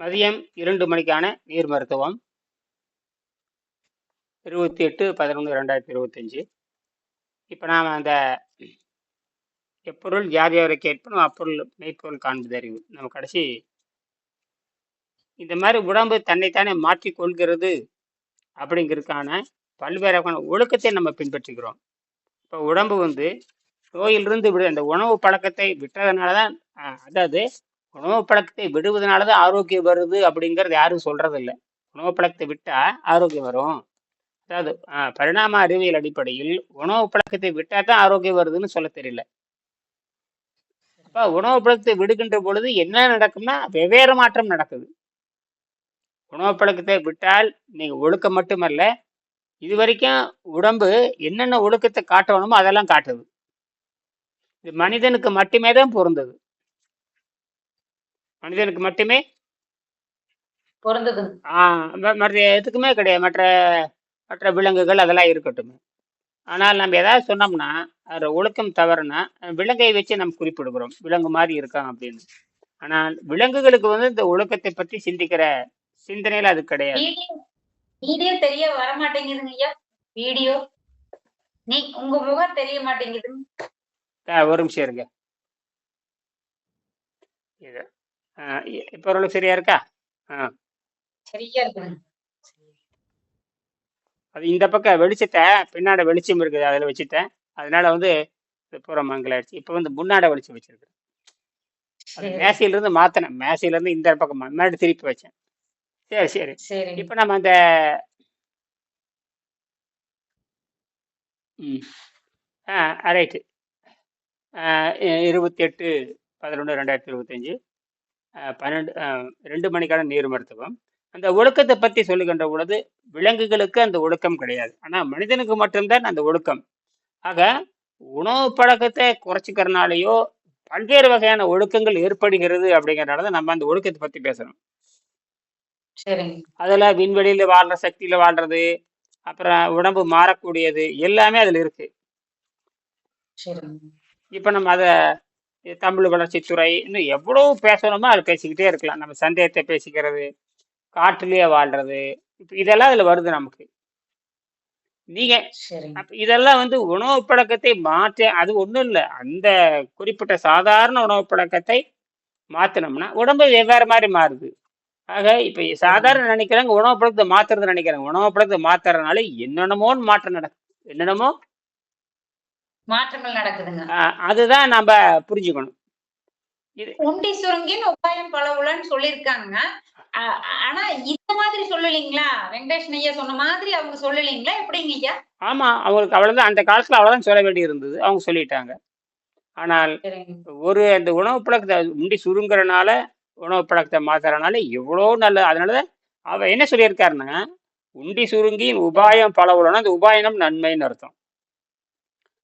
மதியம் இரண்டு மணிக்கான நீர் மருத்துவம். இருபத்தி எட்டு பதினொன்று ரெண்டாயிரத்தி இருபத்தஞ்சி. இப்போ நாம் அந்த எப்பொருள் ஜாதியாரை கேட்பனும் அப்பொருள் மெய்ப்பொருள் காண்பது அறிவு. நம்ம கடைசி இந்த மாதிரி உடம்பு தன்னைத்தானே மாற்றிக் கொள்கிறது அப்படிங்கிறதுக்கான பல்வேறு வகையான ஒழுக்கத்தை நம்ம பின்பற்றுகிறோம். இப்போ உடம்பு வந்து நோயிலிருந்து விடு அந்த உணவு பழக்கத்தை விட்டதுனால தான் அதாவது உணவு பழக்கத்தை விடுவதனால தான் ஆரோக்கியம் வருது அப்படிங்கிறது யாரும் சொல்றதில்ல. உணவு பழக்கத்தை விட்டா ஆரோக்கியம் வரும். அதாவது பரிணாம அறிவியல் அடிப்படையில் உணவு பழக்கத்தை விட்டா தான் ஆரோக்கியம் வருதுன்னு சொல்ல தெரியல. அப்ப உணவு பழக்கத்தை விடுகின்ற பொழுது என்ன நடக்கும்னா வெவ்வேறு மாற்றம் நடக்குது. உணவு பழக்கத்தை விட்டால் நீங்க ஒழுக்கம் மட்டுமல்ல இது வரைக்கும் உடம்பு என்னென்ன ஒழுக்கத்தை காட்டணுமோ அதெல்லாம் காட்டுது. இது மனிதனுக்கு மட்டுமே தான் பொருந்தது. மனிதனுக்கு மட்டுமே? பொருந்தது மற்ற எதுக்குமே கிடையாது. மற்ற மற்ற விலங்குகள் அதெல்லாம் இருக்கட்டும். ஆனால் நம்ம ஏதாவது சொன்னோம்னா அது ஒழுக்கம் தவறுனா விலங்கை வச்சு நம்ம குறிப்பிடுகிறோம். விலங்கு மாதிரி இருக்கான் அப்படின்னு. ஆனால் விலங்குகளுக்கு வந்து இந்த ஒழுக்கத்தை பற்றி சிந்திக்கிற சிந்தனையில அது கிடையாது. வீடியோ தெரிய வர மாட்டேங்குதுங்க ஐயா. வீடியோ. நீ உங்க முகம் தெரிய மாட்டேங்குது. ஒரு நிமிஷம் இருங்க. இது இப்போ ஓரளவுக்கு சரியா இருக்கா? ஆ. சரியா இருக்குதுங்க அது இந்த பக்கம் வெளிச்சத்தை பின்னாடி வெளிச்சம் இருக்குது அதில் வச்சுட்டேன். அதனால வந்து பூரா மங்கலாயிடுச்சு இப்போ வந்து முன்னாடி வெளிச்சம் வச்சிருக்கேன் அது சரி. மேசையிலிருந்து மாத்தினேன் மேசையிலிருந்து இந்த பக்கம் முன்னாடி திருப்பி வச்சேன். சரி சரி. இப்போ நம்ம அந்த ம். ஆ ரைட்டு. இருபத்தி எட்டு பதினொன்று ரெண்டாயிரத்தி இருபத்தஞ்சி. பன்னெண்டு ரெண்டு மணிக்கான நீர் மருத்துவம். அந்த ஒழுக்கத்தை பற்றி சொல்லுகின்ற பொழுது விலங்குகளுக்கு அந்த ஒழுக்கம் கிடையாது. ஆனால் மனிதனுக்கு மட்டும்தான் அந்த ஒழுக்கம். ஆக உணவு பழக்கத்தை குறைச்சிக்கிறனாலேயோ பல்வேறு வகையான ஒழுக்கங்கள் ஏற்படுகிறது அப்படிங்கிறனால நம்ம அந்த ஒழுக்கத்தை பற்றி சரிங்க. அதில் விண்வெளியில் வாழ்கிற சக்தியில் வாழ்கிறது அப்புறம் உடம்பு மாறக்கூடியது எல்லாமே அதில் சரிங்க. இப்போ நம்ம அதை தமிழ் வளர்ச்சித்துறை இன்னும் எவ்வளோ பேசணுமோ அதை பேசிக்கிட்டே இருக்கலாம். நம்ம சந்தேகத்தை பேசிக்கிறது காட்டுலேயே வாழ்கிறது இப்போ இதெல்லாம் அதில் வருது நமக்கு. அப்ப இதெல்லாம் வந்து உணவு பழக்கத்தை மாற்ற அது ஒன்றும் இல்லை. அந்த குறிப்பிட்ட சாதாரண உணவு பழக்கத்தை மாற்றினோம்னா உடம்பு வெவ்வேறு மாதிரி மாறுது. ஆக இப்போ சாதாரண நினைக்கிறாங்க உணவு பழக்கத்தை மாத்துறது நினைக்கிறாங்க. உணவு பழக்கத்தை மாத்துறதுனால என்னென்னமோன்னு மாற்றம் நடக்குது. என்னென்னமோ மாற்றங்கள் நடக்குதுங்க. அதுதான் நம்ம புரிஞ்சுக்கணும். உண்டி சுருங்கின் உபாயம் பல உலன்னு சொல்லியிருக்காங்க. ஆனா இந்த மாதிரி சொல்லலீங்களா? வெங்கடேஷன் ஐயா சொன்ன மாதிரி அவங்க சொல்லலீங்களா? எப்படிங்க ஐயா? ஆமா அவங்களுக்கு அவ்வளவுதான். அந்த காலத்துல அவ்வளவுதான் சொல்ல வேண்டி இருந்தது. அவங்க சொல்லிட்டாங்க. ஆனால் ஒரு அந்த உணவு பழக்கத்தை முண்டி சுருங்குறனால உணவு பழக்கத்தை மாத்துறனால எவ்வளோ நல்ல அதனாலதான் அவ என்ன சொல்லியிருக்காருன்னா உண்டி சுருங்கி உபாயம் பல உலகம் அந்த உபாயனம் நன்மைன்னு அர்த்தம்.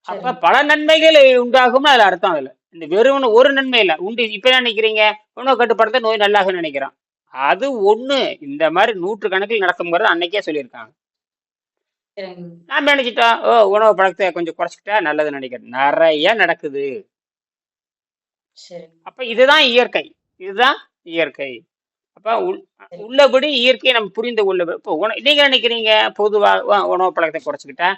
அப்ப பல நன்மைகள் உண்டாகும்னு அதுல அர்த்தம் அதுல. இந்த வெறும் ஒரு நன்மை இல்லை. உண்டி இப்ப என்ன நினைக்கிறீங்க? உணவு கட்டுப்படுத்த நோய் நல்லாக நினைக்கிறான். அது ஒண்ணு. இந்த மாதிரி நூற்று கணக்கில் நடக்குங்கிறது அன்னைக்கே சொல்லியிருக்காங்க. நாம நினைச்சிட்டோம் ஓ உணவு பழக்கத்தை கொஞ்சம் குறைச்சிக்கிட்டா நல்லதுன்னு நினைக்கிறேன். நிறைய நடக்குது. அப்ப இதுதான் இயற்கை. இதுதான் இயற்கை. அப்ப உள்ளபடி இயற்கையை நம்ம புரிந்து கொள்ள இப்போ நீங்க நினைக்கிறீங்க? பொதுவா உ- உணவு பழக்கத்தை குறைச்சிக்கிட்டா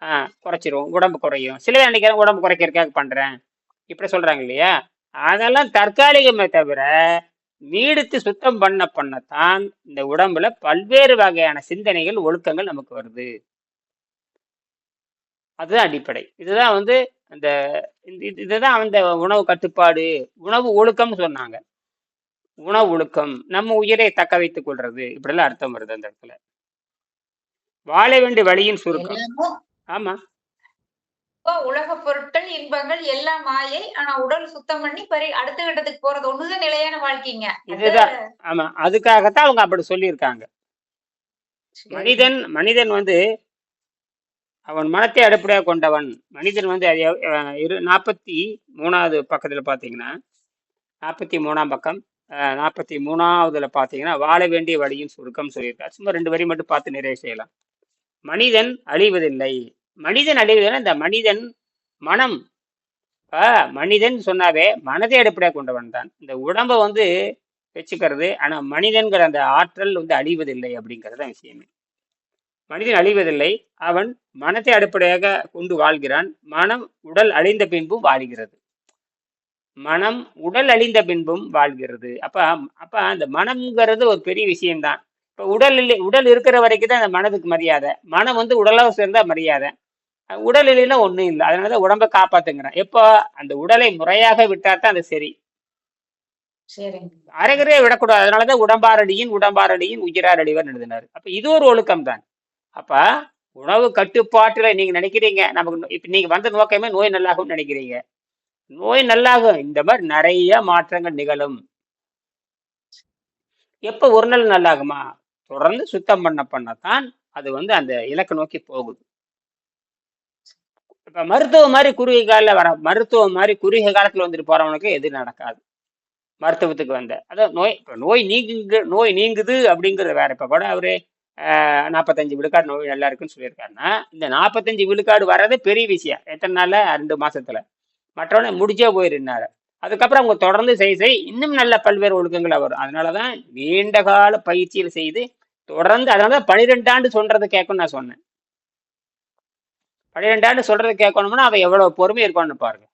குறைச்சிரும். உடம்பு குறையும். சில நினைக்கிறேன் உடம்பு குறைக்கிறதுக்காக பண்றேன். இப்படி சொல்றாங்க இல்லையா? அதெல்லாம் தற்காலிகமே தவிர நீடித்து சுத்தம் பண்ண பண்ணத்தான் இந்த உடம்புல பல்வேறு வகையான சிந்தனைகள் ஒழுக்கங்கள் நமக்கு வருது. அதுதான் அடிப்படை. இதுதான் வந்து அந்த இந்த- இது- இதுதான் அந்த உணவு கட்டுப்பாடு உணவு ஒழுக்கம்னு சொன்னாங்க. உணவு ஒழுக்கம் நம்ம உயிரை தக்க வைத்துக் கொள்றது. இப்படிலாம் அர்த்தம் வருது அந்த இடத்துல. வாழ வேண்டிய வழியின் சுருக்கம். ஆமா. உலக பொருட்கள் இன்பங்கள் எல்லாம் மாயை. ஆனா உடல் சுத்தம் பண்ணி பரி அடுத்த கட்டத்துக்கு போறது ஒண்ணுதான் நிலையான வாழ்க்கைங்க. இதுதான். ஆமா. அதுக்காகத்தான் அவங்க அப்படி சொல்லியிருக்காங்க. மனிதன் மனிதன் வந்து அவன் மனத்தை அடிப்படையாக கொண்டவன். மனிதன் வந்து அது இரு நாற்பத்தி மூணாவது பக்கத்துல பாத்தீங்கன்னா நாற்பத்தி மூணாம் பக்கம் நாற்பத்தி மூணாவதுல பாத்தீங்கன்னா வாழ வேண்டிய வழியின் சுருக்கம் சொல்லியிருக்காரு. சும்மா ரெண்டு வரி மட்டும் பார்த்து நிறைவு செய்யலாம். மனிதன் அழிவதில்லை. மனிதன் அழிவதில்லை இந்த மனிதன் மனம். மனிதன் சொன்னாவே மனதை அடிப்படையாக கொண்டவன் தான் இந்த உடம்பை வந்து வச்சுக்கிறது ஆனால் மனிதன்கிற அந்த ஆற்றல் வந்து அழிவதில்லை அப்படிங்கிறது தான் விஷயமே. மனிதன் அழிவதில்லை அவன் மனத்தை அடிப்படையாக கொண்டு வாழ்கிறான். மனம் உடல் அழிந்த பின்பும் வாழ்கிறது. மனம் உடல் அழிந்த பின்பும் வாழ்கிறது. அப்ப அப்ப அந்த மனம்ங்கிறது ஒரு பெரிய விஷயம்தான். இப்போ உடல் இல்லை உடல் இருக்கிற வரைக்கும் தான் அந்த மனதுக்கு மரியாதை. மனம் வந்து உடலாக சேர்ந்தா மரியாதை. உடல் இல்லைன்னா ஒண்ணும் இல்லை. அதனாலதான் உடம்பை காப்பாத்துங்கிறேன். எப்போ? அந்த உடலை முறையாக விட்டா தான் அது சரி. சரிங்க. அரைகுறையே விடக்கூடாது. அதனாலதான் உடம்பாரடியின் உடம்பாரடியின் உயிரார் அடிவர் எழுதினார். அப்ப இது ஒரு ஒழுக்கம் தான். அப்ப உணவு கட்டுப்பாட்டுல நீங்க நினைக்கிறீங்க. நமக்கு இப்ப நீங்க வந்த நோக்கமே நோய் நல்லாகும்னு நினைக்கிறீங்க. நோய் நல்லாகும். இந்த மாதிரி நிறைய மாற்றங்கள் நிகழும். எப்ப ஒரு நாள் நல்லாகுமா? தொடர்ந்து சுத்தம் பண்ண பண்ணத்தான் அது வந்து அந்த இலக்கை நோக்கி போகுது. இப்ப மருத்துவம் மாதிரி குறுகிய காலில் வர மருத்துவம் மாதிரி குறுகிய காலத்துல வந்துட்டு போறவனுக்கு எது நடக்காது. மருத்துவத்துக்கு வந்த. அதான் நோய் இப்ப நோய் நீங்குங்க நோய் நீங்குது அப்படிங்கிறது வேற. இப்ப கூட அவரு நாற்பத்தஞ்சு விழுக்காடு நோய் நல்லா இருக்குன்னு சொல்லியிருக்காருன்னா இந்த நாற்பத்தஞ்சு விழுக்காடு வர்றது பெரிய விஷயம். எத்தனை நாள்ல? ரெண்டு மாசத்துல. மற்றவனை முடிச்சே போயிருந்தாரு. அதுக்கப்புறம் அவங்க தொடர்ந்து செய் செய் இன்னும் நல்ல பல்வேறு ஒழுக்கங்கள் வரும் அதனாலதான் நீண்ட கால பயிற்சியில் செய்து தொடர்ந்து அதனாலதான் பனிரெண்டு ஆண்டு சொல்றது கேட்கணும்னு நான் சொன்னேன். பனிரெண்டு ஆண்டு சொல்றதை கேட்கணும்னா அவன் எவ்வளவு பொறுமை இருப்பான்னு பாருங்க.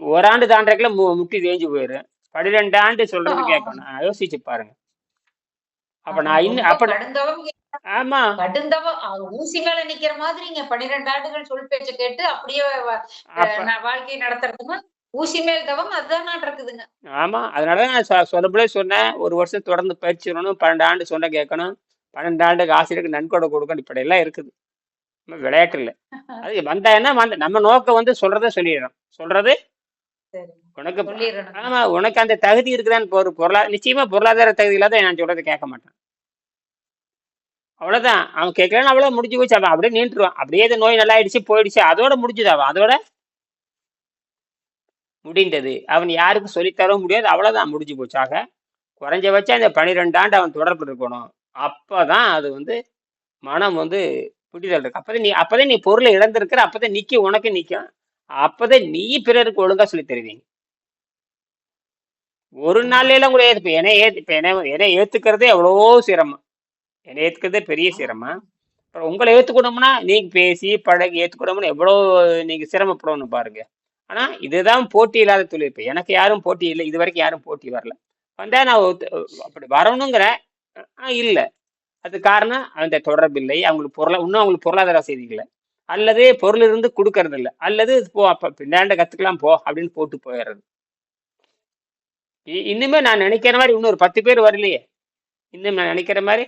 ஒரு ஆண்டு தாண்டக்குள்ள மு முட்டி தேஞ்சு போயிரு. பன்னிரெண்டு ஆண்டு சொல்றது கேட்கணும். யோசிச்சு பாருங்க. அப்ப நான் இன்னும் அப்ப ஆமா. கடுந்தவம் அது ஊசி மேல நிக்கிற மாதிரிங்க. பன்னிரெண்டு ஆண்டுகள் சொல் பேச்ச கேட்டு அப்படியே வாழ்க்கையை நடத்துறதுன்னா ஊசி மேல் தவம் அதுதான் இருக்குதுங்க ஆமா அதனாலதான் நான் சொ- சொல்லப்போலே சொன்னேன். ஒரு வருஷம் தொடர்ந்து பயிற்சி பன்னெண்டு ஆண்டு சொன்ன கேட்கணும். பன்னெண்டு ஆண்டுக்கு ஆசிரியருக்கு நன்கொடை கொடுக்கணும். இப்படி எல்லாம் இருக்குது. விளையாட்டு இல்லை. அது வந்தா என்ன வந்த நம்ம நோக்கம் வந்து சொல்றதை சொல்லிடுறோம் சொல்றது? உனக்கு ஆமா உனக்கு அந்த தகுதி இருக்குதான்னு ஒரு பொருளாதார நிச்சயமா பொருளாதார தகுதி இல்லாத நான் சொல்றதை கேட்க மாட்டேன். அவ்வளவுதான். அவன் கேட்கலன்னு அவ்வளவு முடிஞ்சு போச்சு. அவன் அப்படியே நின்றுவான் அப்படியே இந்த நோய் நல்லா ஆயிடுச்சு போயிடுச்சு. அதோட முடிஞ்சுது அவன்? அதோட முடிந்தது. அவன் யாருக்கும் சொல்லித்தரவும் முடியாது. அவ்வளவுதான் முடிஞ்சு போச்சு. ஆக குறைஞ்சபட்சம் அந்த பன்னிரெண்டு ஆண்டு அவன் தொடர்பு இருக்கணும். அப்பதான் அது வந்து மனம் வந்து புரிதல் இருக்கு. அப்பதான் நீ அப்பதான் நீ பொருளை இழந்திருக்கிற அப்பதான் நிக்கும் உனக்கு நிக்கும். அப்பதான் நீ பிறருக்கு ஒழுங்கா சொல்லி தருவீங்க. ஒரு நாள்ல எல்லாம் கூட ஏத்து என்னை ஏத்து இப்ப என்னை என்னை ஏத்துக்கிறதே எவ்வளவோ சிரமம். என்னை ஏத்துக்கிறதே பெரிய சிரமம். அப்புறம் உங்களை ஏத்துக்கணும்னா நீங்க பேசி பழகி ஏத்துக்கணும்னு எவ்வளோ நீங்க சிரமப்படணும் பாருங்க. ஆனா இதுதான் போட்டி இல்லாத தொழில். இப்ப எனக்கு யாரும் போட்டி இல்லை இது வரைக்கும் யாரும் போட்டி வரல. வந்தா நான் அப்படி வரணுங்கிறேன் ஆஹ் இல்ல. அது காரணம் அந்த தொடர்பு இல்லை. அவங்களுக்கு பொருளா இன்னும் அவங்களுக்கு பொருளாதார வசதி இல்லை. அல்லது பொருள் இருந்து கொடுக்கறது இல்லை. அல்லது போ அப்ப பின்னாண்ட கத்துக்கலாம் போ அப்படின்னு போட்டு போயிடுறது. இன்னுமே நான் நினைக்கிற மாதிரி இன்னும் ஒரு பத்து பேர் வரலையே. இன்னும் நான் நினைக்கிற மாதிரி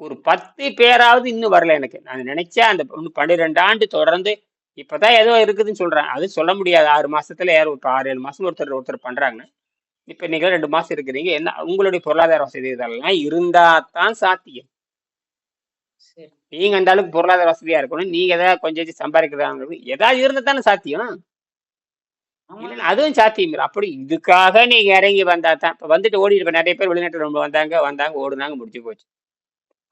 ஒரு பத்து பேராவது இன்னும் வரல எனக்கு. நான் நினைச்சா அந்த இன்னும் பன்னிரெண்டு ஆண்டு தொடர்ந்து இப்பதான் ஏதோ இருக்குதுன்னு சொல்றேன் அது சொல்ல முடியாது. ஆறு மாசத்துல யாரும் ஒரு ஆறு ஏழு மாசம் ஒருத்தர் ஒருத்தர் பண்றாங்க இப்ப நீங்க ரெண்டு மாசம் இருக்கிறீங்க என்ன உங்களுடைய பொருளாதார வசதி இதெல்லாம் இருந்தா தான் சாத்தியம் நீங்க அந்த அளவுக்கு பொருளாதார வசதியா இருக்கணும் நீங்க ஏதாவது கொஞ்சம் சம்பாதிக்கிறதா ஏதாவது இருந்தா தானே சாத்தியம் அதுவும் சாத்தியம் இல்லை. அப்படி இதுக்காக நீங்க இறங்கி வந்தா தான் இப்ப வந்துட்டு ஓடி இருப்ப நிறைய பேர் வெளிநாட்டுல ரொம்ப வந்தாங்க வந்தாங்க ஓடுனாங்க முடிஞ்சு போச்சு.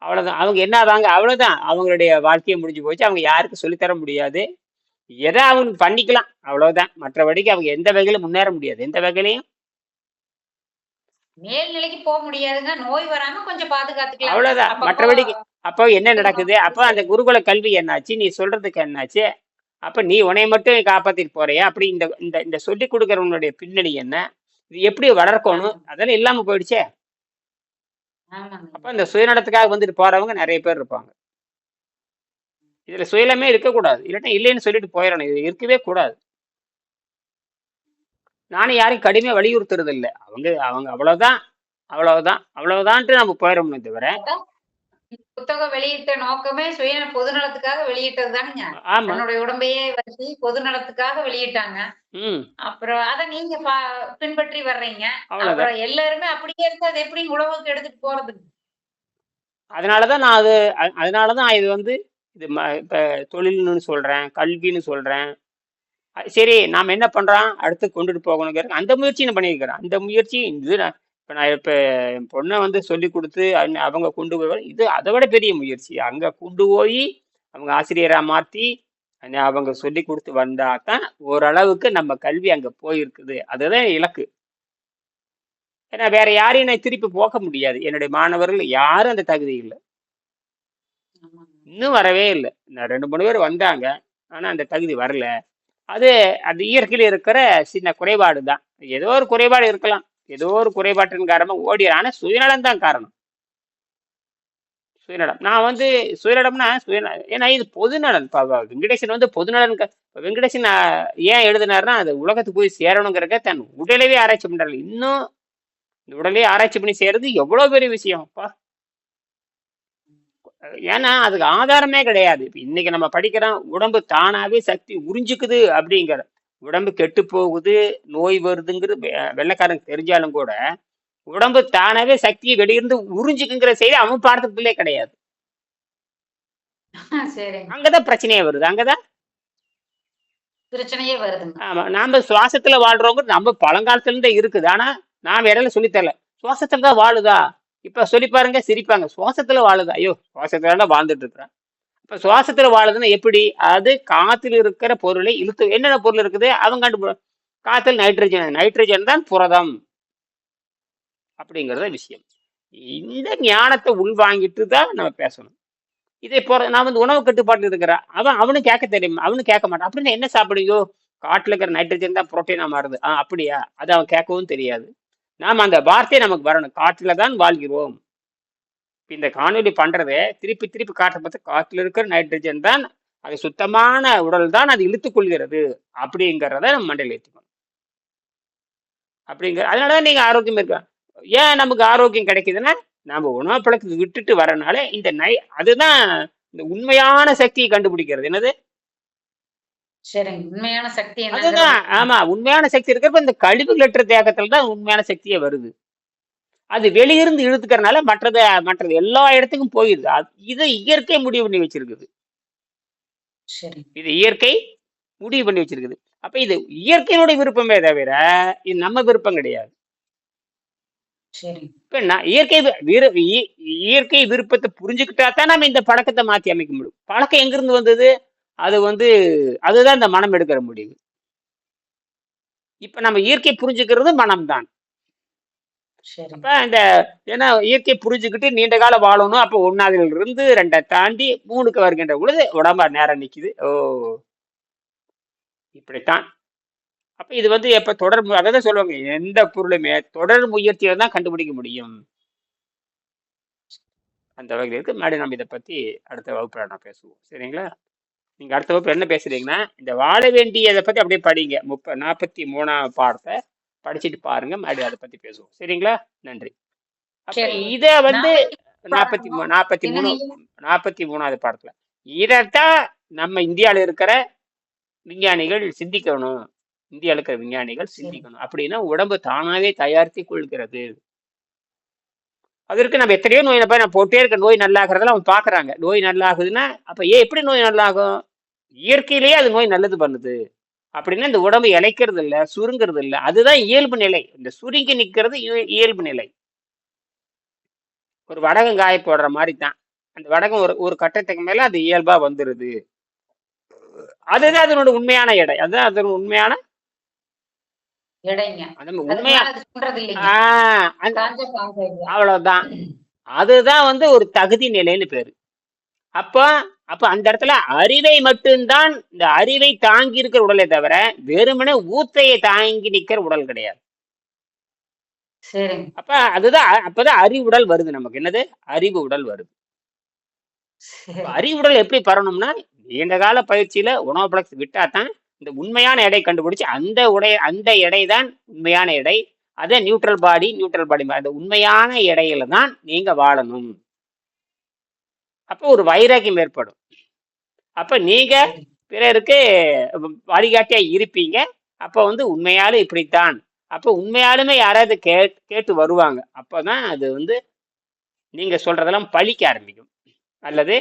அவ்வளவுதான். அவங்க என்ன ஆவாங்க அவ்வளவுதான். அவங்களுடைய வாழ்க்கையை முடிஞ்சு போச்சு. அவங்க யாருக்கும் சொல்லித்தர முடியாது. எதை அவங்க பண்ணிக்கலாம் அவ்வளவுதான். மற்றபடிக்கு அவங்க எந்த வகையிலும் முன்னேற முடியாது. எந்த வகையிலையும் மேல்நிலைக்கு போக முடியாதுங்க. நோய் வராம கொஞ்சம் பாதுகாத்துக்கலாம். அவ்வளவுதான். மற்றபடிக்கு அப்போ என்ன நடக்குது? அப்போ அந்த குருகுல கல்வி என்னாச்சு? நீ சொல்றதுக்கு என்னாச்சு? அப்ப நீ உன்னை மட்டும் காப்பாத்திட்டு போறியா? அப்படி இந்த இந்த இந்த சொல்லி கொடுக்கறவனுடைய பின்னணி என்ன? இது எப்படி வளர்க்கணும்? அதெல்லாம் இல்லாம போயிடுச்சே. அப்ப இந்த சுயநலத்துக்காக வந்துட்டு போறவங்க நிறைய பேர் இருப்பாங்க. இதுல சுயலமே இருக்கக்கூடாது. இல்லாட்டா இல்லைன்னு சொல்லிட்டு போயிடணும். இது இருக்கவே கூடாது. நானும் யாரையும் கடுமையா வலியுறுத்துறது இல்லை அவங்க அவங்க அவ்வளவுதான் அவ்வளவுதான் அவ்வளவுதான்ட்டு நம்ம போயிடணுமே தவிர. புத்தகம் வெளியிட்ட நோக்கமே சுய பொதுநலத்துக்காக வெளியிட்டது தானுங்க ஆமா. தன்னுடைய உடம்பையே வச்சு பொதுநலத்துக்காக வெளியிட்டாங்க. அப்புறம் அத நீங்க பின்பற்றி வர்றீங்க. அப்புறம் எல்லாருமே அப்படியே இருந்தா அது எப்படி உழவுக்கு எடுத்துட்டு போறது? அதனாலதான் நான் அது அதனாலதான் இது வந்து இது இப்ப தொழில்னு சொல்றேன் கல்வின்னு சொல்றேன். சரி நாம என்ன பண்றோம்? அடுத்து கொண்டுட்டு போகணுங்கிற அந்த முயற்சி நான் பண்ணியிருக்கிறேன். அந்த முயற்சி இது நான் இப்ப நான் இப்ப என் பொண்ணை வந்து சொல்லி கொடுத்து அவங்க கொண்டு போய் இது அதை விட பெரிய முயற்சி. அங்க கொண்டு போய் அவங்க ஆசிரியரா மாத்தி ஆனா அவங்க சொல்லி கொடுத்து வந்தா தான் ஓரளவுக்கு நம்ம கல்வி அங்க போயிருக்குது. அதுதான் இலக்கு. ஏன்னா வேற யாரையும் நான் திருப்பி போக முடியாது. என்னுடைய மாணவர்கள் யாரும் அந்த தகுதி இல்லை. இன்னும் வரவே இல்லை. நான் ரெண்டு மூணு பேர் வந்தாங்க. ஆனா அந்த தகுதி வரல. அது அது இயற்கையில் இருக்கிற சின்ன குறைபாடு தான் ஏதோ ஒரு குறைபாடு இருக்கலாம். ஏதோ ஒரு குறைபாட்டின் காரணமா ஓடி ஆனா சுயநலம் தான் காரணம். சுயநலம். நான் வந்து சுயநலம்னா சுயநலம் ஏன்னா இது பொதுநலன். இப்ப வெங்கடேசன் வந்து பொதுநலன் வெங்கடேசன் ஏன் எழுதினார்னா அது உலகத்துக்கு போய் சேரணுங்கிறக்க தன் உடலவே ஆராய்ச்சி பண்றாரு. இன்னும் இந்த உடலே ஆராய்ச்சி பண்ணி செய்யறது எவ்வளவு பெரிய விஷயம் அப்பா. ஏன்னா அதுக்கு ஆதாரமே கிடையாது. இன்னைக்கு நம்ம படிக்கிறோம் உடம்பு தானாவே சக்தி உறிஞ்சுக்குது அப்படிங்கிற உடம்பு கெட்டு போகுது நோய் வருதுங்கிறது வெ- வெள்ளைக்காரனுக்கு தெரிஞ்சாலும் கூட உடம்பு தானாவே சக்தியை வெளியிருந்து உறிஞ்சுக்குங்கிற செய்தி அவன் பாடத்துக்குள்ளே கிடையாது. அங்கதான் பிரச்சனையே வருது. அங்கதான்? பிரச்சனையே வருதுங்க. ஆமா நாம சுவாசத்துல வாழ்றவங்க நம்ம பழங்காலத்துல இருந்தே இருக்குது. ஆனா நாம இடையில சொல்லித் தரல. சுவாசத்துல தான் வாழுதா? இப்ப சொல்லி பாருங்க சிரிப்பாங்க. சுவாசத்துல வாழுது. ஐயோ சுவாசத்துல வாழ்ந்துட்டு இருக்கிறேன். இப்ப சுவாசத்துல வாழுதுன்னா எப்படி? அது காத்துல இருக்கிற பொருளை இழுத்து என்னென்ன பொருள் இருக்குது? அவங்க கண்டு காத்துல நைட்ரஜன் நைட்ரஜன் தான் புரதம் அப்படிங்கறத விஷயம். இந்த ஞானத்தை உள்வாங்கிட்டு தான் நம்ம பேசணும். இதே போற நான் வந்து உணவு கட்டுப்பாட்டில் இருக்கிறேன். அவன் அவனும் கேட்க தெரியும். அவனும் கேட்க மாட்டான். அப்படின்னு என்ன சாப்பிடுறியோ காட்டுல இருக்கிற நைட்ரஜன் தான் புரோட்டீனா மாறுது. ஆ அப்படியா? அது அவன் கேட்கவும் தெரியாது. நாம் அந்த வார்த்தை நமக்கு வரணும். காற்றில் தான் வாழ்கிறோம் இந்த காணொலி பண்ணுறதே திருப்பி திருப்பி காற்றை பார்த்து காற்றில் இருக்கிற நைட்ரஜன் தான் அது சுத்தமான உடல் தான் அது இழுத்துக்கொள்கிறது அப்படிங்கிறத நம்ம மண்டையில் ஏற்றுக்கணும் அப்படிங்கிற அதனாலதான் நீங்க ஆரோக்கியம் இருக்கலாம் ஏன் நமக்கு ஆரோக்கியம் கிடைக்குதுன்னா நம்ம உணவு பழக்கத்தை விட்டுட்டு வரனால இந்த நை அதுதான் இந்த உண்மையான சக்தியை கண்டுபிடிக்கிறது. என்னது? உண்மையான சக்தி அதுதான். ஆமா உண்மையான சக்தி இருக்கிறப்ப இந்த கழிவுகளற்ற தேகத்துல தான் உண்மையான சக்தியே வருது. அது வெளியிருந்து இழுத்துக்கறனால மற்றது மற்றது எல்லா இடத்துக்கும் போயிடுது அது- இது இயற்கை முடிவு பண்ணி வச்சிருக்குது. இது இயற்கை முடிவு பண்ணி வச்சிருக்குது. அப்ப இது இயற்கையினுடைய விருப்பமே தவிர இது நம்ம விருப்பம் கிடையாது. இப்ப நான் இயற்கை இயற்கை விருப்பத்தை புரிஞ்சுக்கிட்டா தான் நம்ம இந்த பழக்கத்தை மாத்தி அமைக்க முடியும். பழக்கம் எங்கிருந்து வந்தது? அது வந்து அதுதான் இந்த மனம் எடுக்கிற முடிவு. இப்ப நம்ம இயற்கை புரிஞ்சுக்கிறது மனம்தான். அப்ப இந்த ஏன்னா இயற்கை புரிஞ்சுக்கிட்டு நீண்ட காலம் வாழணும் அப்ப ஒன்னாவதுல இருந்து ரெண்டை தாண்டி மூணுக்கு வருகின்ற பொழுது உடம்பா நேரம் நிக்குது. ஓ இப்படித்தான். அப்ப இது வந்து எப்ப தொடர் அதான் சொல்லுவாங்க எந்த பொருளுமே தொடர் முயற்சியில தான் கண்டுபிடிக்க முடியும். அந்த வகையில் இருக்கு. முன்னாடி நம்ம இதை பத்தி அடுத்த வகுப்புல நான் பேசுவோம். சரிங்களா? நீங்க அடுத்த வகுப்பு என்ன பேசுறீங்கன்னா இந்த வாழ வேண்டியதை பத்தி அப்படியே படிங்க. முப்ப நாற்பத்தி மூணாம் பாடத்தை படிச்சுட்டு பாருங்க. மறுபடியும் அதை பத்தி பேசுவோம். சரிங்களா? நன்றி. அப்ப இத வந்து நாற்பத்தி மூணு நாற்பத்தி மூணு நாற்பத்தி மூணாவது பாடத்துல. இதைத்தான் நம்ம இந்தியாவில் இருக்கிற விஞ்ஞானிகள் சிந்திக்கணும். இந்தியாவில் இருக்கிற விஞ்ஞானிகள் சிந்திக்கணும். அப்படின்னா உடம்பு தானாவே தயாரித்து கொள்கிறது. அதற்கு நம்ம எத்தனையோ நோய் நம்ம நான் போட்டே இருக்க நோய் நல்லாகிறதுல அவங்க பார்க்குறாங்க நோய் நல்லாகுதுன்னா அப்போ ஏன் எப்படி நோய் நல்லாகும்? இயற்கையிலேயே அது நோய் நல்லது பண்ணுது. அப்படின்னா இந்த உடம்பு இழைக்கிறது இல்லை சுருங்கிறது இல்லை. அதுதான் இயல்பு நிலை. இந்த சுருங்கி நிற்கிறது இய- இயல்பு நிலை. ஒரு வடகம் காய போடுற மாதிரி தான் அந்த வடகம் ஒரு ஒரு கட்டத்துக்கு மேலே அது இயல்பாக வந்துடுது அதுதான் அதனோட உண்மையான எடை. அதுதான் அதனோட உண்மையான எடைங்க அந்த அதுக்கு உண்மையா மேல அது சொல்றது இல்லைங்க ஆஹ் அந்த காஞ்ச காஞ்ச அவ்வளவுதான். அதுதான் வந்து ஒரு தகுதி நிலைன்னு பேரு. அப்போ அப்ப அந்த இடத்துல அறிவை மட்டும்தான் இந்த அறிவை தாங்கி இருக்கிற உடலை தவிர வெறுமனே ஊத்தையை தாங்கி நிக்கிற உடல் கிடையாது. அப்ப அதுதான் அப்பதான் அறிவு உடல் வருது நமக்கு. என்னது? அறிவு உடல் வருது. சரி. இப்ப அறிவு உடல் எப்படி பரணும்னா நீண்ட கால பயிற்சியில உணவு பழக்கத்தை விட்டா தான் இந்த உண்மையான எடை கண்டுபிடிச்சு அந்த உடை அந்த எடை தான் உண்மையான எடை. அதே நியூட்ரல் பாடி நியூட்ரல் பாடி அந்த உண்மையான எடையில தான் நீங்க வாழணும். அப்போ ஒரு வைராக்கியம் ஏற்படும். அப்ப நீங்க பிறருக்கு வழிகாட்டியா இருப்பீங்க. அப்ப வந்து உண்மையாலும் இப்படித்தான். அப்ப உண்மையாலுமே யாராவது கே கேட்டு வருவாங்க. அப்பதான் அது வந்து நீங்க சொல்றதெல்லாம் பழிக்க ஆரம்பிக்கும். அல்லது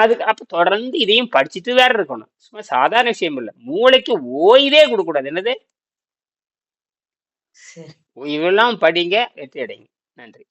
அதுக்கு அப்ப தொடர்ந்து இதையும் படிச்சுட்டு வேற இருக்கணும். சும்மா சாதாரண விஷயம் இல்ல. மூளைக்கு ஓய்வே கொடுக்கக்கூடாது. என்னது? சரி. ஓய்வெல்லாம் படிங்க வெற்றி அடைங்க நன்றி.